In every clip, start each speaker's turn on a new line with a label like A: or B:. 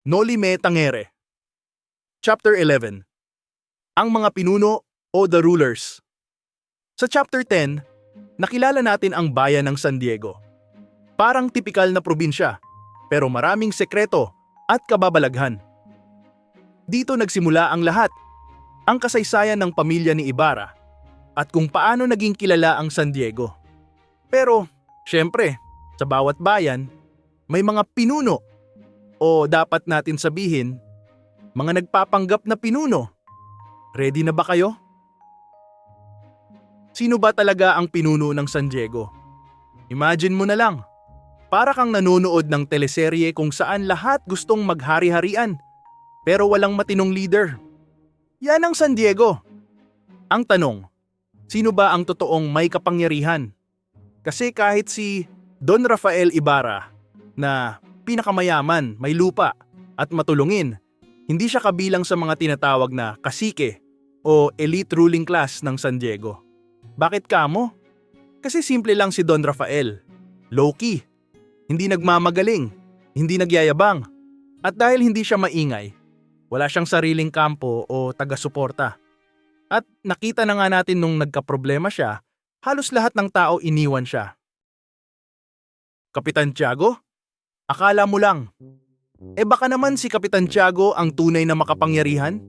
A: Noli Me Tangere Chapter 11 Ang mga pinuno o the rulers Sa chapter 10, nakilala natin ang bayan ng San Diego. Parang tipikal na probinsya, pero maraming sekreto at kababalaghan. Dito nagsimula ang lahat, ang kasaysayan ng pamilya ni Ibarra at kung paano naging kilala ang San Diego. Pero, syempre, sa bawat bayan, may mga pinuno o dapat natin sabihin, mga nagpapanggap na pinuno. Ready na ba kayo? Sino ba talaga ang pinuno ng San Diego? Imagine mo na lang, para kang nanonood ng teleserye kung saan lahat gustong maghari-harian, pero walang matinong leader. Yan ang San Diego. Ang tanong, sino ba ang totoong may kapangyarihan? Kasi kahit si Don Rafael Ibarra na pinakamayaman, may lupa at matulungin, hindi siya kabilang sa mga tinatawag na kasike o elite ruling class ng San Diego. Bakit kamo? Kasi simple lang si Don Rafael. Low-key. Hindi nagmamagaling. Hindi nagyayabang. At dahil hindi siya maingay, wala siyang sariling kampo o taga-suporta. At nakita na nga natin nung nagkaproblema siya, halos lahat ng tao iniwan siya. Kapitan Tiago? Akala mo lang. Eh baka naman si Kapitan Tiago ang tunay na makapangyarihan?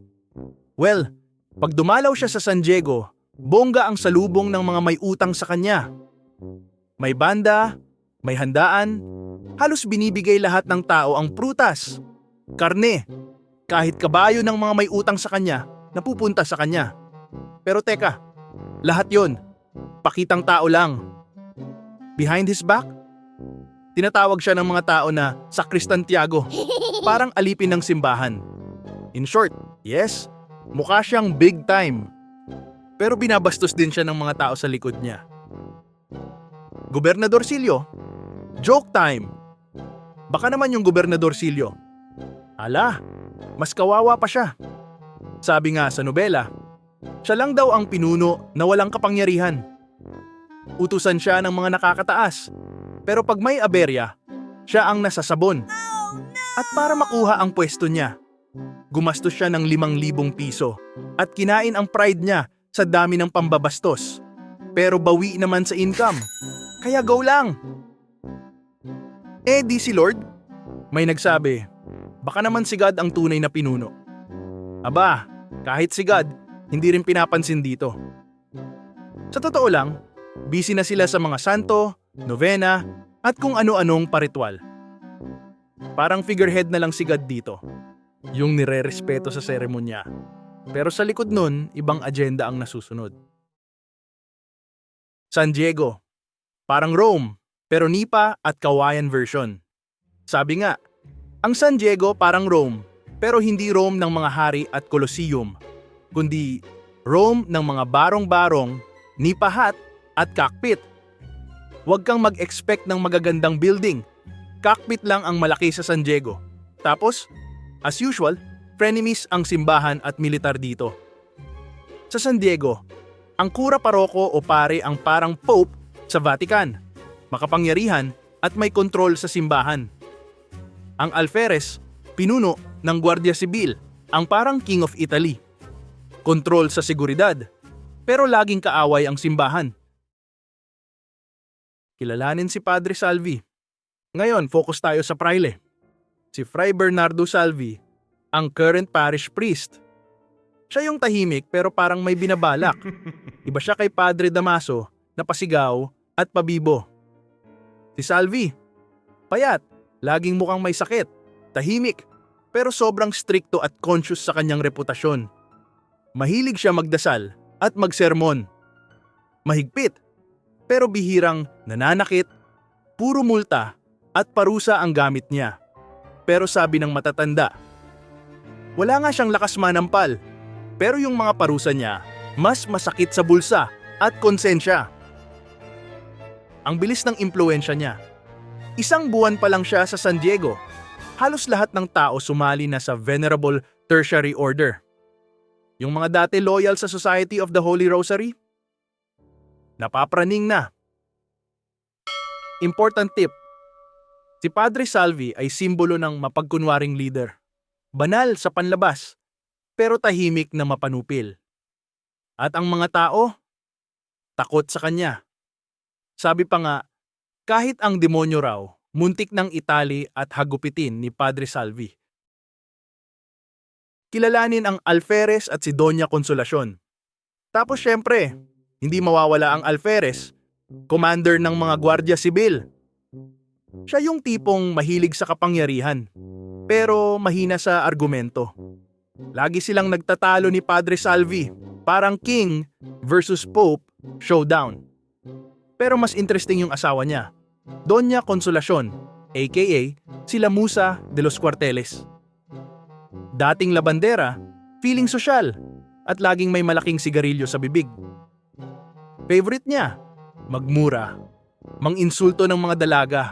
A: Well, pag dumalaw siya sa San Diego, bongga ang salubong ng mga may utang sa kanya. May banda, may handaan, halos binibigay lahat ng tao ang prutas, karne, kahit kabayo ng mga may utang sa kanya napupunta sa kanya. Pero teka, lahat yon, pakitang tao lang. Behind his back, tinatawag siya ng mga tao na Sakristan Tiago, parang alipin ng simbahan. In short, yes, mukha siyang big time. Pero binabastos din siya ng mga tao sa likod niya. Gobernador Silio, joke time. Baka naman yung Gobernador Silio. Ala, mas kawawa pa siya. Sabi nga sa nobela, siya lang daw ang pinuno na walang kapangyarihan. Utusan siya ng mga nakakataas. Pero pag may aberya, siya ang nasasabon. At para makuha ang pwesto niya, gumastos siya ng limang libong piso at kinain ang pride niya sa dami ng pambabastos. Pero bawi naman sa income. Kaya go lang. Eh di si Lord? May nagsabi, baka naman si God ang tunay na pinuno. Aba, kahit si God, hindi rin pinapansin dito. Sa totoo lang, busy na sila sa mga santo, novena, at kung ano-anong paritwal. Parang figurehead na lang si God dito, yung nire-respeto sa seremonya. Pero sa likod nun, ibang agenda ang nasusunod. San Diego, parang Rome, pero nipa at kawayan version. Sabi nga, ang San Diego parang Rome, pero hindi Rome ng mga hari at Colosseum, kundi Rome ng mga barong-barong, nipahat at cockpit. Huwag kang mag-expect ng magagandang building. Cockpit lang ang malaki sa San Diego. Tapos, as usual, frenemies ang simbahan at militar dito. Sa San Diego, ang kura paroko o pare ang parang pope sa Vatican, makapangyarihan at may kontrol sa simbahan. Ang alferes, pinuno ng Guardia Sibil, ang parang King of Italy. Kontrol sa seguridad, pero laging kaaway ang simbahan. Kilalanin si Padre Salvi. Ngayon, focus tayo sa praile. Si Fray Bernardo Salvi, ang current parish priest. Siya yung tahimik pero parang may binabalak. Iba siya kay Padre Damaso na pasigaw at pabibo. Si Salvi, payat, laging mukhang may sakit, tahimik, pero sobrang strikto at conscious sa kanyang reputasyon. Mahilig siya magdasal at magsermon. Mahigpit, pero bihirang nananakit, puro multa at parusa ang gamit niya. Pero sabi ng matatanda, wala nga siyang lakas manampal, pero yung mga parusa niya mas masakit sa bulsa at konsensya. Ang bilis ng impluensya niya. Isang buwan pa lang siya sa San Diego. Halos lahat ng tao sumali na sa Venerable Tertiary Order. Yung mga dati loyal sa Society of the Holy Rosary, napapraning na. Important tip, si Padre Salvi ay simbolo ng mapagkunwaring leader. banal sa panlabas, pero tahimik na mapanupil. At ang mga tao, takot sa kanya. Sabi pa nga, kahit ang demonyo raw, muntik ng itali at hagupitin ni Padre Salvi. Kilalanin ang Alferez at si Doña Consolacion. Tapos syempre, hindi mawawala ang Alferez, commander ng mga Gwardiya Sibil. Siya yung tipong mahilig sa kapangyarihan, pero mahina sa argumento. Lagi silang nagtatalo ni Padre Salvi, parang king versus pope showdown. Pero mas interesting yung asawa niya, Doña Consolacion, aka sila Musa de los Cuarteles. Dating labandera, feeling sosyal, at laging may malaking sigarilyo sa bibig. Favorite niya, magmura, manginsulto ng mga dalaga,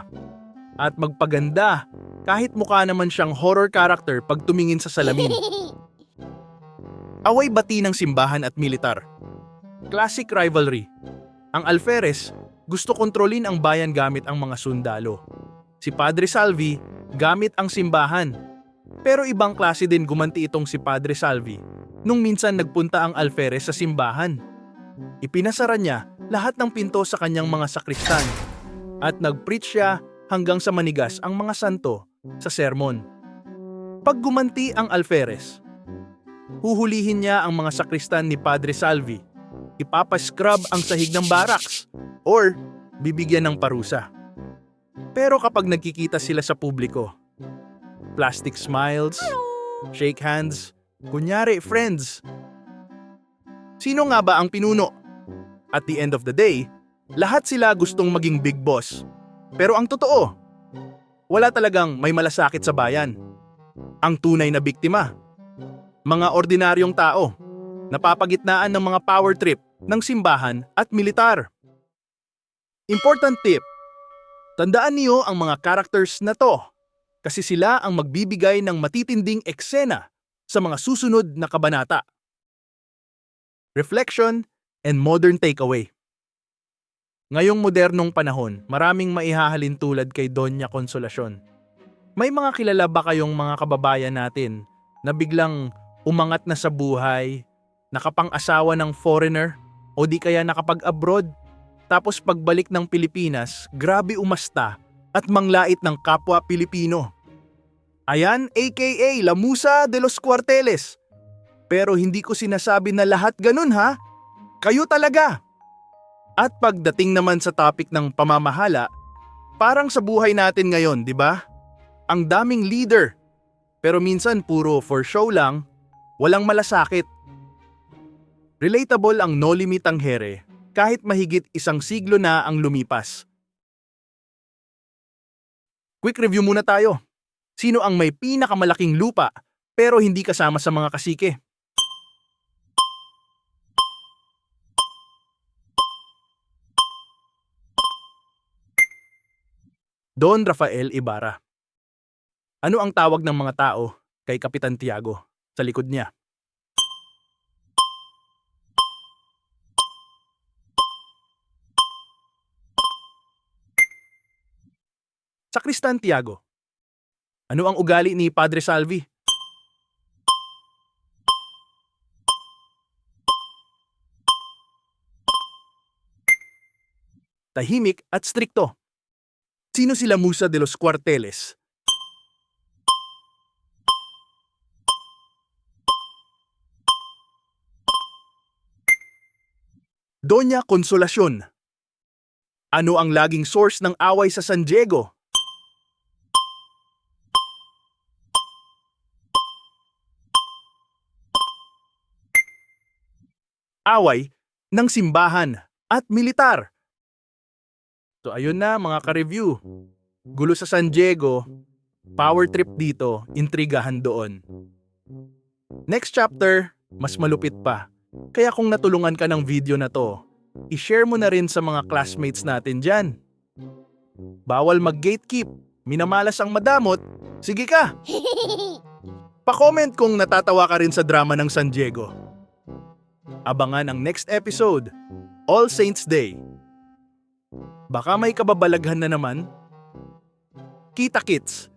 A: at magpaganda kahit mukha naman siyang horror character pag tumingin sa salamin. Away bati ng simbahan at militar. Classic rivalry. Ang Alferez gusto kontrolin ang bayan gamit ang mga sundalo. Si Padre Salvi gamit ang simbahan. Pero ibang klase din gumanti itong si Padre Salvi nung minsan nagpunta ang Alferez sa simbahan. Ipinasara niya lahat ng pinto sa kanyang mga sakristan at nag-preach siya hanggang sa manigas ang mga santo sa sermon. Pag gumanti ang Alferez, huhulihin niya ang mga sakristan ni Padre Salvi, ipapascrub ang sahig ng barracks, or bibigyan ng parusa. Pero kapag nagkikita sila sa publiko, plastic smiles, shake hands, kunyari friends. Sino nga ba ang pinuno? At the end of the day, lahat sila gustong maging big boss. Pero ang totoo, wala talagang may malasakit sa bayan. Ang tunay na biktima, mga ordinaryong tao, napapagitnaan ng mga power trip ng simbahan at militar. Important tip, tandaan niyo ang mga characters na to kasi sila ang magbibigay ng matitinding eksena sa mga susunod na kabanata. Reflection and modern takeaway. Ngayong modernong panahon, maraming maihahalin tulad kay Doña Consolacion. May mga kilala ba kayong mga kababayan natin na biglang umangat na sa buhay, nakapang-asawa ng foreigner, o di kaya nakapag-abroad, tapos pagbalik ng Pilipinas, grabe umasta at manglait ng kapwa Pilipino. Ayan, aka Lamusa de los Cuarteles. Pero hindi ko sinasabi na lahat ganun ha. Kayo talaga. At pagdating naman sa topic ng pamamahala, parang sa buhay natin ngayon, di ba? Ang daming leader. Pero minsan puro for show lang, walang malasakit. Relatable ang no limit ang here kahit mahigit isang siglo na ang lumipas. Quick review muna tayo. Sino ang may pinakamalaking lupa pero hindi kasama sa mga kasike? Don Rafael Ibarra. Ano ang tawag ng mga tao kay Kapitan Tiago sa likod niya? Sa Kristan Tiago. Ano ang ugali ni Padre Salvi? Tahimik at strikto. Sino sila Musa de los Cuarteles? Doña Consolacion. Ano ang laging source ng away sa San Diego? Away ng simbahan at militar. So ayun na mga ka-review. Gulo sa San Diego, power trip dito, intrigahan doon. Next chapter, mas malupit pa. Kaya kung natulungan ka ng video na to, i-share mo na rin sa mga classmates natin dyan. Bawal mag-gatekeep, minamalas ang madamot, sige ka! Pa-comment kung natatawa ka rin sa drama ng San Diego. Abangan ang next episode, All Saints Day. Baka may kababalaghan na naman. Kita kits!